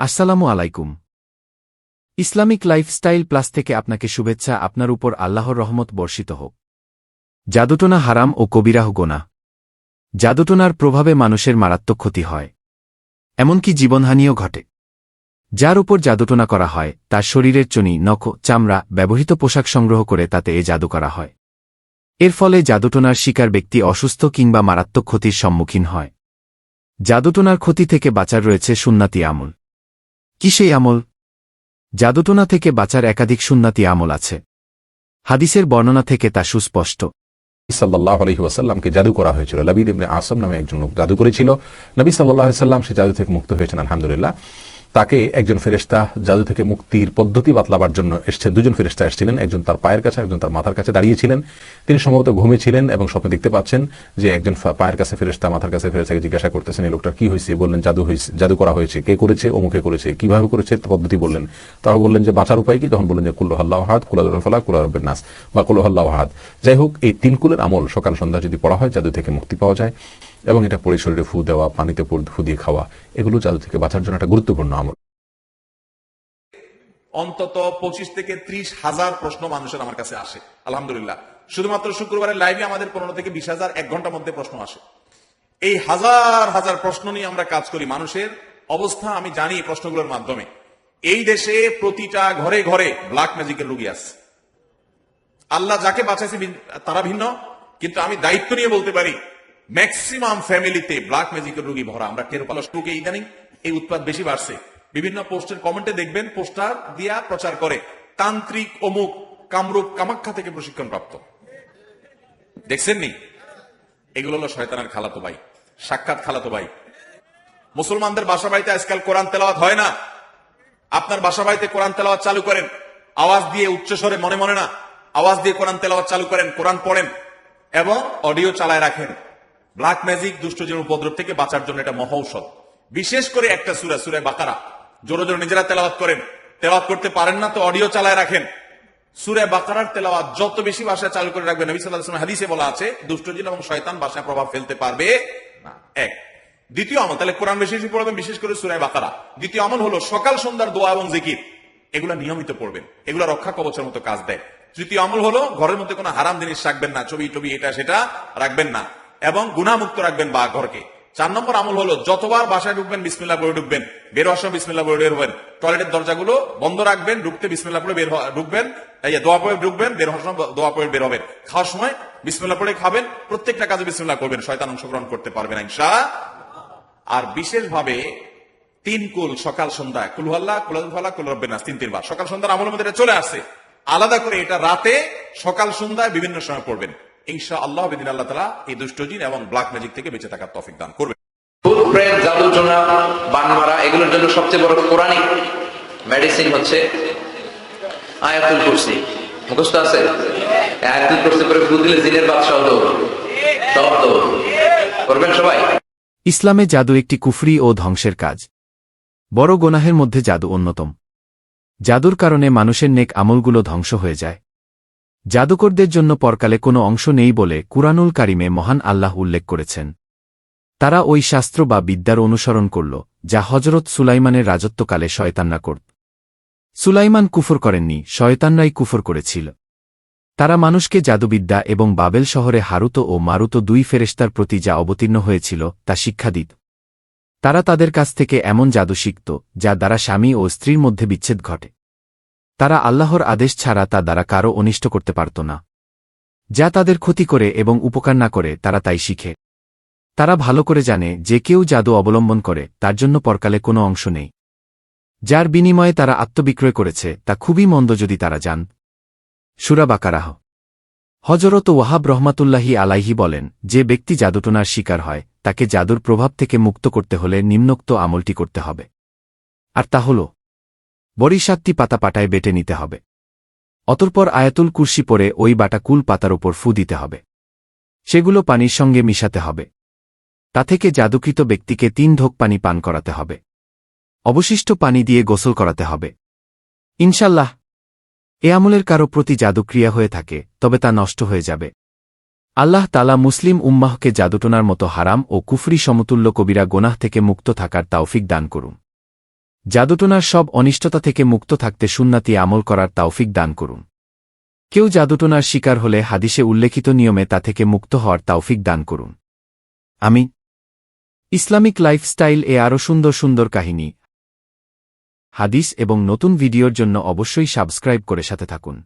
আসসালামু আলাইকুম। Islamic lifestyle plus থেকে আপনাকে শুভেচ্ছা, আপনার উপর আল্লাহর রহমত বর্ষিত হোক। জাদুটোনা হারাম ও কবিরাহ গোনা। জাদুটোনার প্রভাবে মানুষের মারাত্মক ক্ষতি হয়। এমনকি জীবনহানিও ঘটে। যার উপর জাদুটোনা করা হয়, তার শরীরের চনি, নখ, চামড়া, ব্যবহৃত পোশাক সংগ্রহ করে তাতে এ জাদু করা হয়। এর ফলে জাদুটোনার শিকার ব্যক্তি অসুস্থ কিংবা মারাত্মক ক্ষতির সম্মুখীন হয়। জাদুটোনার ক্ষতি থেকে বাঁচার রয়েছে সুন্নাতি আমল। কি সেই আমল? জাদুটোনা থেকে বাঁচার একাধিক সুন্নাতি আমল আছে। হাদিসের বর্ণনা থেকে তা সুস্পষ্ট। সাল্লাহ জাদু করা হয়েছিল। লবিদ ইবনে আসম নামে একজন লোক জাদু করেছিল। নবী সাল্লাহ সাল্লাম সে জাদু থেকে মুক্ত হয়েছেন, আলহামদুলিল্লাহ। তাকে একজন ফেরেস্তা জাদু থেকে মুক্তির পদ্ধতি বাতলাবার জন্য এসছে দুজন ফেরেস্তা এসেছিলেন, একজন তার পায়ের কাছে, একজন তার মাথার কাছে দাঁড়িয়েছিলেন। তিনি সম্ভবত ঘুমিয়েছিলেন এবং স্বপ্নে দেখতে পাচ্ছেন যে একজন পায়ের কাছে ফেরেস্তা মাথার কাছে ফেরেস্তাকে জিজ্ঞাসা করতেছেন, এই লোকটার কি হয়েছে? বললেন, জাদু হয়েছে, জাদু করা হয়েছে। কে করেছে? অমুকে করেছে। কীভাবে করেছে? পদ্ধতি বললেন। তারা বললেন যে, বাঁচার উপায় কি? তখন বললেন যে, কুল্লু আল্লাহ হাত কুলাদ ফলা কুলা রব্বের নাস বা কুল্লু আল্লাহ হাত যাই হোক, এই তিন কুলের আমল সকাল সন্ধ্যা যদি পড়া হয়, জাদু থেকে মুক্তি পাওয়া যায়। এবং এটা পরে শরীরে ফু দেওয়া, পানিতে ফু দিয়ে খাওয়া, এগুলো জাদু থেকে বাঁচার জন্য একটা গুরুত্বপূর্ণ আমল। অন্তত পঁচিশ থেকে ত্রিশ হাজার প্রশ্ন মানুষের আমার কাছে আসে, আলহামদুলিল্লাহ। শুধুমাত্র শুক্রবারের লাইভে আমাদের পনেরো থেকে বিশ হাজার, এক ঘণ্টার মধ্যে প্রশ্ন আসে। এই হাজার হাজার প্রশ্ন নিয়ে আমরা কাজ করি মানুষের অবস্থা, আমি জানি প্রশ্নগুলোর মাধ্যমে। এই দেশে প্রতিটা ঘরে ঘরে ব্ল্যাক ম্যাজিকের রুগী আছে। আল্লাহ যাকে বাঁচাইছে তারা ভিন্ন, কিন্তু আমি দায়িত্ব নিয়ে বলতে পারি ম্যাক্সিমাম ফ্যামিলিতে ব্ল্যাক ম্যাজিকের রোগী ভরা। আমরা টের পালো স্ট্রোকে ইদানিং? এই উৎপাদ বেশি বাড়ছে। বিভিন্ন পোস্টের কমেন্টে দেখবেন, পোস্টার দিয়া প্রচার করে। তান্ত্রিক অমুক কামরূপ কামাখ্যা থেকে প্রশিক্ষণ প্রাপ্ত দেখছেন নি? এগুলো হলো শয়তানের খালাতো ভাই। সাক্ষাৎ খালাতো ভাই। মুসলমানদের বাসা বাড়িতে আজকাল কোরআন তেলাওয়াত হয় না। আপনার বাসা বাড়িতে কোরআন তেলাওয়াত চালু করেন। আওয়াজ দিয়ে উচ্চস্বরে মনে মনে না। আওয়াজ দিয়ে কোরআন তেলাওয়াত চালু করেন, কোরআন পড়েন এবং অডিও চালায় রাখেন। ব্ল্যাক ম্যাজিক দুষ্টজনের উপদ্রব থেকে বাঁচার জন্য এটা মহৌষধ। বিশেষ করে একটা সুরা, সুরে বাকারা। জোরে জোরে নিজেরা তেলাওয়াত করেন। তেলাওয়াত করতে পারেন না তো অডিও চালায় রাখেন। সুরে বাকারার তেলাওয়াত যত বেশি ভাষায় চালু করে রাখবেন, নবী ওয়াসাল্লাম হাদিসে বলা আছে, দুষ্টজিন এবং শয়তান ভাষায় প্রভাব ফেলতে পারবে না। এক। দ্বিতীয় আমল, তাহলে কোরআন বেশি পড়বেন, বিশেষ করে সুরায় বাকারা। দ্বিতীয় আমল হলো সকাল সন্ধ্যার দোয়া এবং জিকির। এগুলো নিয়মিত পড়বেন। এগুলা রক্ষা কবচের মতো কাজ দেয়। তৃতীয় আমল হলো ঘরের মধ্যে কোনো হারাম জিনিস রাখবেন না, ছবি টবি এটা সেটা রাখবেন না। এবং গুণামুক্ত রাখবেন বা ঘরকে চার নম্বর আমল হলো, যতবার বাসায় ঢুকবেন বিসমিল্লা করে ঢুকবেন। বের হওয়ার সময় বিসমিল্লা করে বের হবেন। টয়লেটের দরজাগুলো বন্ধ রাখবেন, ঢুকতে বিসমিল্লা করে বের ঢুকবেন। দোয়া পড়ে ঢুকবেন, বের হওয়ার সময় দোয়া পড়ে বের হবেন। খাওয়ার সময় বিসমিল্লা পড়ে খাবেন, প্রত্যেকটা কাজে বিসমিল্লা করবেন। শয়তান অংশগ্রহণ করতে পারবেন ইনশা আর বিশেষভাবে তিন কুল, সকাল, সন্ধ্যা। কুলহাল্লা কুলাল্লা কুল রব্বের নাস, তিন, তিনবার। সকাল, সন্ধ্যার আমলের মধ্যে চলে আসে আলাদা করে এটা রাতে সকাল, সন্ধ্যায় বিভিন্ন সময় পড়বেন। ইনশা আল্লাহ বিদিন আল্লাহ তালা এই দুষ্টজিন এবং ব্ল্যাক ম্যাজিক থেকে বেঁচে থাকার তফিক দান করবেন ভূত প্রেত জাদুটোনা বান মারা এগুলোর জন্য সবচেয়ে বড় কোরআনিক মেডিসিন হচ্ছে আয়াতুল কুরসি। মুখস্থ আছে? আয়াতুল কুরসি করে ভূত দিলে জিনের বাদশাহ দৌড় সব দৌড় করবেন সবাই? ইসলামে জাদু একটি কুফরি ও ধ্বংসের কাজ। বড় গোনাহের মধ্যে জাদু অন্যতম। জাদুর কারণে মানুষের নেক আমলগুলো ধ্বংস হয়ে যায়। জাদুকরদের জন্য পরকালে কোনো অংশ নেই বলে কুরানুল কারিমে মহান আল্লাহ উল্লেখ করেছেন। তারা ওই শাস্ত্র বা বিদ্যার অনুসরণ করল, যা হজরত সুলাইমানের রাজত্বকালে শয়তানরা করত সুলাইমান কুফর করেননি, শয়তানরাই কুফর করেছিল। তারা মানুষকে জাদুবিদ্যা এবং বাবেল শহরে হারুত ও মারুত দুই ফেরেস্তার প্রতি যা অবতীর্ণ হয়েছিল, তা শিক্ষা দিত। তারা তাদের কাছ থেকে এমন জাদু শিখত, যা দ্বারা স্বামী ও স্ত্রীর মধ্যে বিচ্ছেদ ঘটে। তারা আল্লাহর আদেশ ছাড়া তা দ্বারা কারও অনিষ্ট করতে পারত না। যা তাদের ক্ষতি করে এবং উপকার না করে, তারা তাই শিখে। তারা ভালো করে জানে যে কেউ জাদু অবলম্বন করে, তার জন্য পরকালে কোনো অংশ নেই। যার বিনিময়ে তারা আত্মবিক্রয় করেছে, তা খুবই মন্দ যদি তারা যান সুরা বাকারাহ। হজরত ওয়াহাব রহমাতুল্লাহি আলাইহি বলেন, যে ব্যক্তি জাদুটোনার শিকার হয়, তাকে জাদুর প্রভাব থেকে মুক্ত করতে হলে নিম্নোক্ত আমলটি করতে হবে। আর তা হল বড়ি সাতটি পাতা পাটায় বেটে নিতে হবে। অতঃপর আয়াতুল কুর্সি পরে ওই বাটা কুল পাতার ওপর ফু দিতে হবে। সেগুলো পানির সঙ্গে মিশাতে হবে। তা থেকে জাদুকৃত ব্যক্তিকে তিন ঢোক পানি পান করাতে হবে। অবশিষ্ট পানি দিয়ে গোসল করাতে হবে। ইনশাল্লাহ, এ আমলের কারও প্রতি জাদুক্রিয়া হয়ে থাকে, তবে তা নষ্ট হয়ে যাবে। আল্লাহ তালা মুসলিম উম্মাহকে জাদুটোনার মতো হারাম ও কুফরি সমতুল্য কবিরা গোনাহ থেকে মুক্ত থাকার তাওফিক দান করুন। জাদুটোনার সব অনিষ্টতা থেকে মুক্ত থাকতে সুন্নাতি আমল করার তাওফিক দান করুন। কেউ জাদুটোনার শিকার হলে হাদিসে উল্লেখিত নিয়মে তা থেকে মুক্ত হওয়ার তাওফিক দান করুন। আমি ইসলামিক লাইফস্টাইল এ আরও সুন্দর সুন্দর কাহিনী। হাদিস এবং নতুন ভিডিওর জন্য অবশ্যই সাবস্ক্রাইব করে সাথে থাকুন।